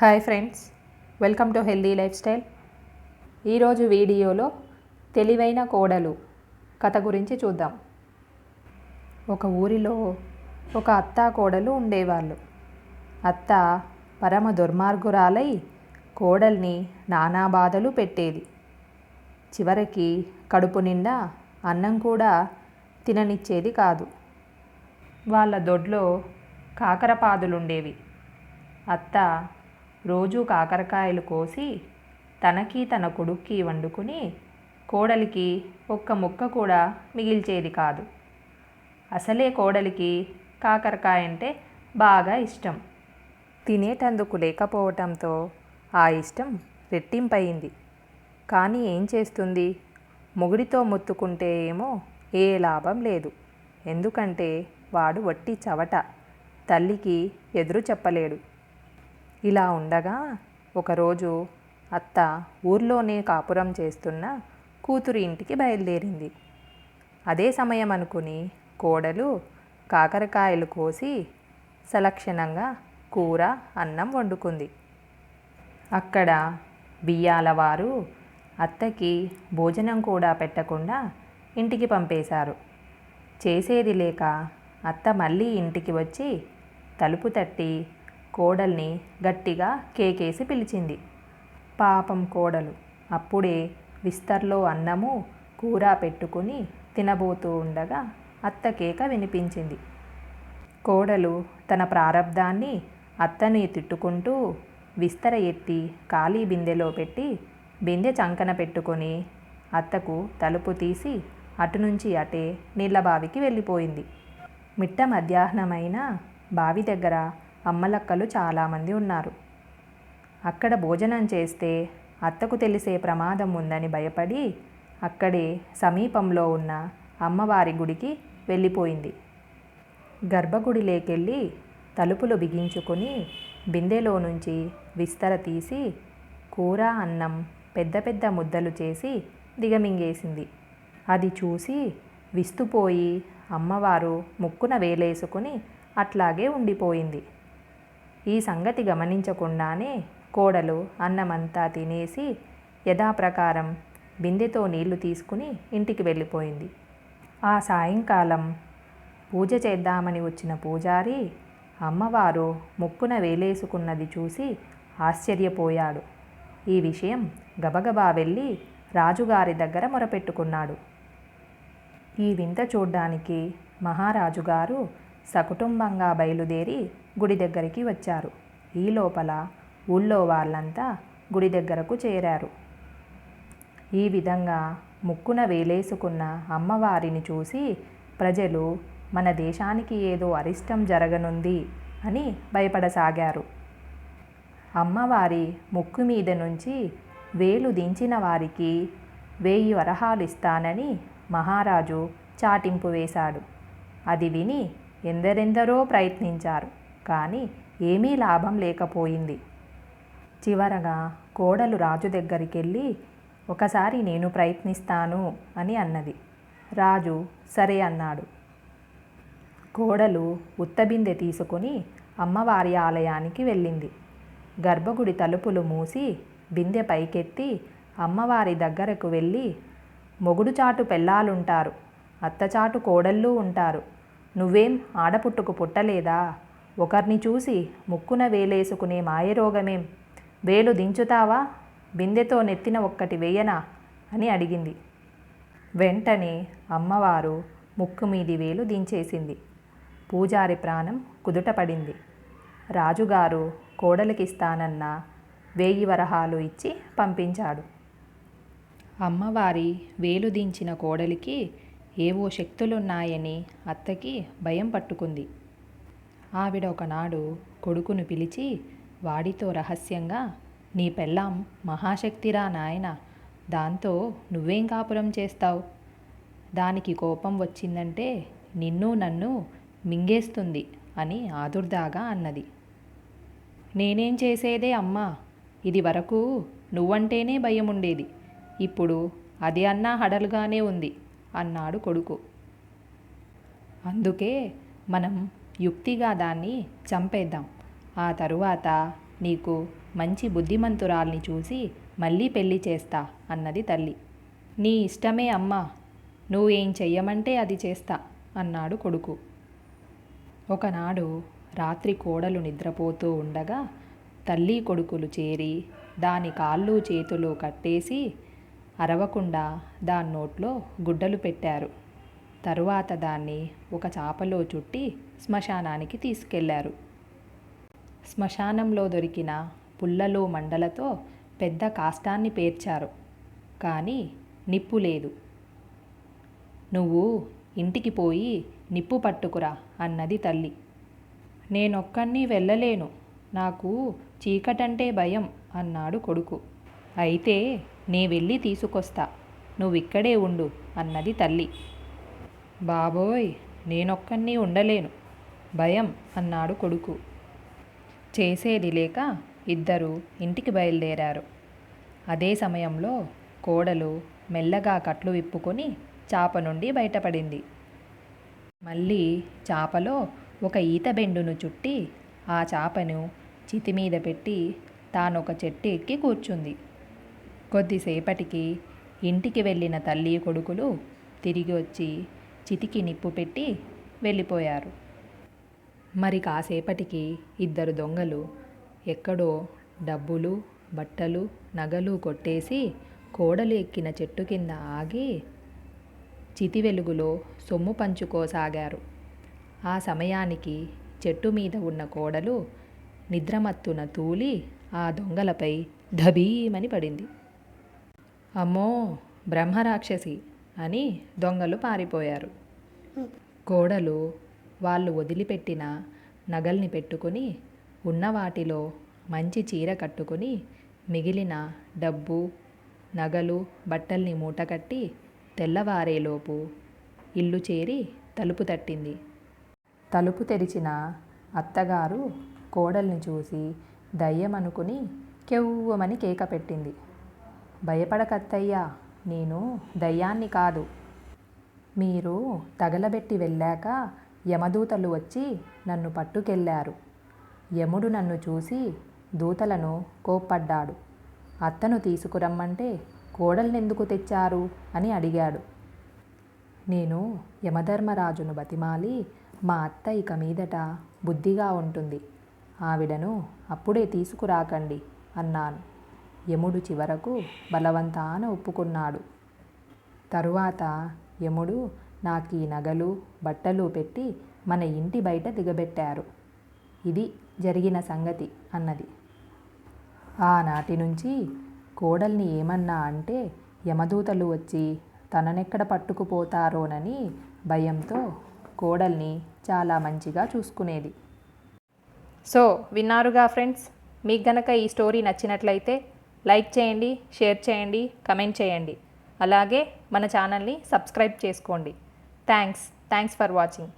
Hi friends welcome to healthy lifestyle. ఈరోజు వీడియోలో తెలివైన కోడలు కథ గురించి చూద్దాం. ఒక ఊరిలో ఒక అత్త కోడలు ఉండేవాళ్ళు. అత్త పరమ దుర్మార్గురాలై కోడల్ని నానా బాధలు పెట్టేది. చివరికి కడుపు నిండా అన్నం కూడా తిననిచ్చేది కాదు. వాళ్ళ దొడ్లో కాకరపాదులుండేవి అత్త రోజూ కాకరకాయలు కోసి తనకి తన కొడుక్కి వండుకుని కోడలికి ఒక్క ముక్క కూడా మిగిల్చేది కాదు. అసలే కోడలికి కాకరకాయ అంటే బాగా ఇష్టం. తినేటందుకు లేకపోవటంతో ఆ ఇష్టం రెట్టింపయింది. కానీ ఏం చేస్తుంది? మొగుడితో మొత్తుకుంటే ఏమో ఏ లాభం లేదు. ఎందుకంటే వాడు వట్టి చవట. తల్లికి ఎదురు చెప్పలేడు. ఇలా ఉండగా ఒకరోజు అత్త ఊర్లోనే కాపురం చేస్తున్న కూతురు ఇంటికి బయలుదేరింది. అదే సమయం అనుకుని కోడలు కాకరకాయలు కోసి సలక్షణంగా కూర అన్నం వండుకుంది. అక్కడ బియ్యాల వారు అత్తకి భోజనం కూడా పెట్టకుండా ఇంటికి పంపేశారు. చేసేది లేక అత్త మళ్ళీ ఇంటికి వచ్చి తలుపు తట్టి కోడల్ని గట్టిగా కేకేసి పిలిచింది. పాపం కోడలు అప్పుడే విస్తర్లో అన్నము కూర పెట్టుకుని తినబోతూ ఉండగా అత్త కేక వినిపించింది. కోడలు తన ప్రారబ్ధాన్ని అత్తని తిట్టుకుంటూ విస్తర ఎత్తి ఖాళీ బిందెలో పెట్టి బిందె చంకన పెట్టుకొని అత్తకు తలుపు తీసి అటు నుంచి అటే నీళ్ళ బావికి వెళ్ళిపోయింది. మిట్ట మధ్యాహ్నమైన బావి దగ్గర అమ్మలక్కలు చాలామంది ఉన్నారు. అక్కడ భోజనం చేస్తే అత్తకు తెలిసే ప్రమాదం ఉందని భయపడి అక్కడే సమీపంలో ఉన్న అమ్మవారి గుడికి వెళ్ళిపోయింది. గర్భగుడి లేకెళ్ళి తలుపులు బిగించుకొని బిందెలో నుంచి విస్తర తీసి కూర అన్నం పెద్ద పెద్ద ముద్దలు చేసి దిగమింగేసింది. అది చూసి విస్తుపోయి అమ్మవారు ముక్కున వేలేసుకుని అట్లాగే ఉండిపోయింది. ఈ సంగతి గమనించకుండానే కోడలు అన్నమంతా తినేసి యథాప్రకారం బిందెతో నీళ్ళు తీసుకుని ఇంటికి వెళ్ళిపోయింది. ఆ సాయంకాలం పూజ చేద్దామని వచ్చిన పూజారి అమ్మవారు ముక్కున వేలేసుకున్నది చూసి ఆశ్చర్యపోయాడు. ఈ విషయం గబగబా వెళ్ళి రాజుగారి దగ్గర మొరపెట్టుకున్నాడు. ఈ వింత చూడ్డానికి మహారాజుగారు సకుటుంబంగా బయలుదేరి గుడి దగ్గరికి వచ్చారు. ఈ లోపల ఊళ్ళో వాళ్ళంతా గుడి దగ్గరకు చేరారు. ఈ విధంగా ముక్కున వేలేసుకున్న అమ్మవారిని చూసి ప్రజలు మన దేశానికి ఏదో అరిష్టం జరగనుంది అని భయపడసాగారు. అమ్మవారి ముక్కు మీద నుంచి వేలు దించిన వారికి వేయి వరహాలు ఇస్తానని మహారాజు చాటింపు వేశాడు. అది విని ఎందరెందరో ప్రయత్నించారు. కానీ ఏమీ లాభం లేకపోయింది. చివరగా కోడలు రాజు దగ్గరికి వెళ్ళి ఒకసారి నేను ప్రయత్నిస్తాను అని అన్నది. రాజు సరే అన్నాడు. కోడలు ఉత్తబిందె తీసుకుని అమ్మవారి ఆలయానికి వెళ్ళింది. గర్భగుడి తలుపులు మూసి బిందె పైకెత్తి అమ్మవారి దగ్గరకు వెళ్ళి మొగుడు చాటు పెళ్ళాలుంటారు. అత్తచాటు కోడళ్ళు ఉంటారు. నువ్వేం ఆడపుట్టుకు పుట్టలేదా? ఒకరిని చూసి ముక్కున వేలేసుకునే మాయరోగమేం? వేలు దించుతావా? బిందెతో నెత్తిన ఒక్కటి వేయనా? అని అడిగింది. వెంటనే అమ్మవారు ముక్కు మీది వేలు దించేసింది. పూజారి ప్రాణం కుదుటపడింది. రాజుగారు కోడలికిస్తానన్న వేయి వరహాలు ఇచ్చి పంపించాడు. అమ్మవారి వేలు దించిన కోడలికి ఏవో శక్తులున్నాయని అత్తకి భయం పట్టుకుంది. ఆవిడ ఒకనాడు కొడుకును పిలిచి వాడితో రహస్యంగా నీ పెళ్ళాం మహాశక్తిరా నాయన దాంతో నువ్వేం కాపురం చేస్తావు? దానికి కోపం వచ్చిందంటే నిన్ను నన్ను మింగేస్తుంది అని ఆదుర్దాగా అన్నది. నేనేం చేసేదే అమ్మా ఇది వరకు నువ్వంటేనే భయం ఉండేది ఇప్పుడు అది అన్నా హడలుగానే ఉంది అన్నాడు కొడుకు. అందుకే మనం యుక్తిగా దాన్ని చంపేద్దాం. ఆ తరువాత నీకు మంచి బుద్ధిమంతురాల్ని చూసి మళ్ళీ పెళ్ళి చేస్తా అన్నది తల్లి. నీ ఇష్టమే అమ్మా నువ్వేం చెయ్యమంటే అది చేస్తా అన్నాడు కొడుకు. ఒకనాడు రాత్రి కోడలు నిద్రపోతూ ఉండగా తల్లి కొడుకులు చేరి దాని కాళ్ళు చేతులు కట్టేసి అరవకుండా దాని నోట్లో గుడ్డలు పెట్టారు. తరువాత దాన్ని ఒక చాపలో చుట్టి శ్మశానానికి తీసుకెళ్ళారు. శ్మశానంలో దొరికిన పుల్లలో మండలతో పెద్ద కాష్టాన్ని పేర్చారు. కానీ నిప్పు లేదు. నువ్వు ఇంటికి పోయి నిప్పు పట్టుకురా అన్నది తల్లి. నేనొక్కడిని వెళ్ళలేను. నాకు చీకటంటే భయం అన్నాడు కొడుకు. అయితే నే వెళ్ళి తీసుకొస్తా. నువ్విక్కడే ఉండు అన్నది తల్లి. బాబోయ్ నేనొక్కడిని ఉండలేను. భయం అన్నాడు కొడుకు. చేసేది లేక ఇద్దరు ఇంటికి బయలుదేరారు. అదే సమయంలో కోడలు మెల్లగా కట్లు విప్పుకొని చాప నుండి బయటపడింది. మళ్ళీ చాపలో ఒక ఈత బెండును చుట్టి ఆ చాపను చితి మీద పెట్టి తానొక చెట్టు ఎక్కి కూర్చుంది. కొద్దిసేపటికి ఇంటికి వెళ్ళిన తల్లి కొడుకులు తిరిగి వచ్చి చితికి నిప్పు పెట్టి వెళ్ళిపోయారు. మరి కాసేపటికి ఇద్దరు దొంగలు ఎక్కడో డబ్బులు బట్టలు నగలు కొట్టేసి కోడలు ఎక్కిన చెట్టు కింద ఆగి చితి వెలుగులో సొమ్ము పంచుకోసాగారు. ఆ సమయానికి చెట్టు మీద ఉన్న కోడలు నిద్రమత్తున తూలి ఆ దొంగలపై ధబీమని పడింది. అమ్మో బ్రహ్మరాక్షసి! అని దొంగలు పారిపోయారు. కోడలు వాళ్ళు వదిలిపెట్టిన నగల్ని పెట్టుకొని ఉన్న వాటిలో మంచి చీర కట్టుకొని మిగిలిన డబ్బు నగలు బట్టల్ని మూటకట్టి తెల్లవారేలోపు ఇల్లు చేరి తలుపు తట్టింది. తలుపు తెరిచిన అత్తగారు కోడల్ని చూసి దయ్యం అనుకుని కెవ్వమని కేక పెట్టింది. భయపడకత్తయ్యా నేను దయ్యాన్ని కాదు. మీరు తగలబెట్టి వెళ్ళాక యమదూతలు వచ్చి నన్ను పట్టుకెళ్ళారు. యముడు నన్ను చూసి దూతలను కోప్పడ్డాడు. అత్తను తీసుకురమ్మంటే కోడల్నెందుకు తెచ్చారు? అని అడిగాడు. నేను యమధర్మరాజును బతిమాలి మా అత్త ఇక మీదట బుద్ధిగా ఉంటుంది. ఆవిడను అప్పుడే తీసుకురాకండి అన్నాను. యముడు చివరకు బలవంతాన ఒప్పుకున్నాడు. తరువాత యముడు నాకు ఈ నగలు బట్టలు పెట్టి మన ఇంటి బయట దిగబెట్టారు. ఇది జరిగిన సంగతి అన్నది. ఆనాటి నుంచి కోడల్ని ఏమన్నా అంటే యమదూతలు వచ్చి తననెక్కడ పట్టుకుపోతారోనని భయంతో కోడల్ని చాలా మంచిగా చూసుకునేది. సో విన్నారుగా ఫ్రెండ్స్? మీకు గనక ఈ స్టోరీ నచ్చినట్లయితే లైక్ చేయండి షేర్ చేయండి కమెంట్ చేయండి. అలాగే మన ఛానల్ని సబ్స్క్రైబ్ చేసుకోండి. థ్యాంక్స్. Thanks for watching.